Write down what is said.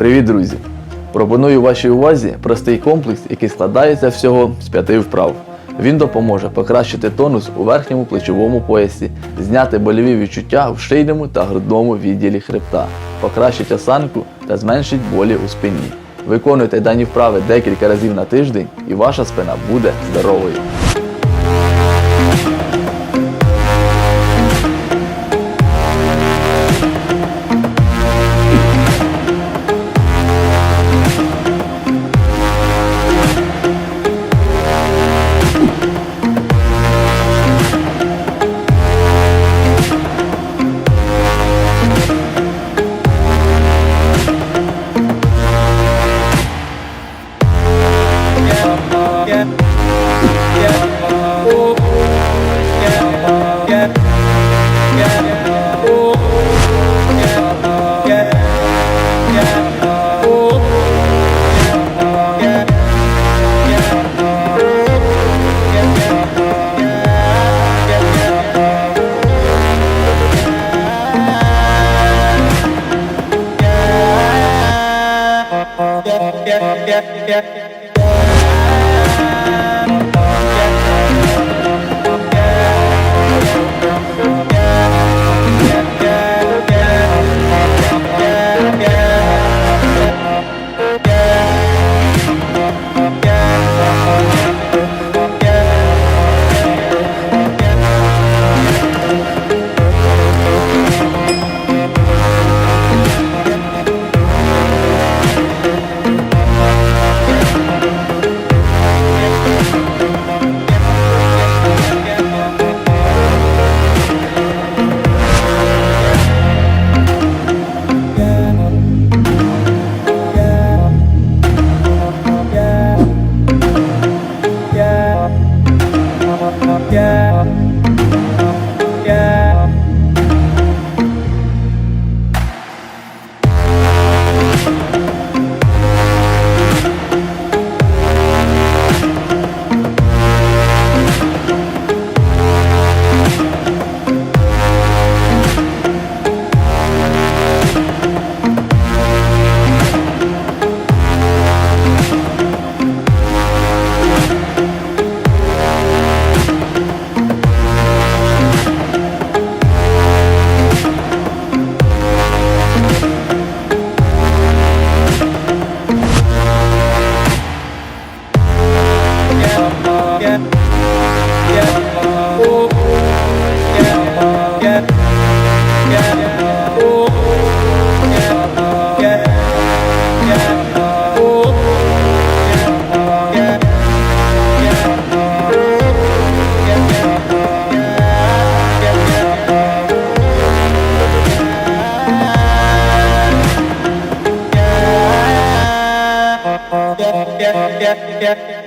Привіт, друзі! Пропоную вашій увазі простий комплекс, який складається всього з п'яти вправ. Він допоможе покращити тонус у верхньому плечовому поясі, зняти больові відчуття в шийному та грудному відділі хребта, покращить осанку та зменшить болі у спині. Виконуйте дані вправи декілька разів на тиждень і ваша спина буде здоровою. Yeah, yeah, yeah, yeah, yeah.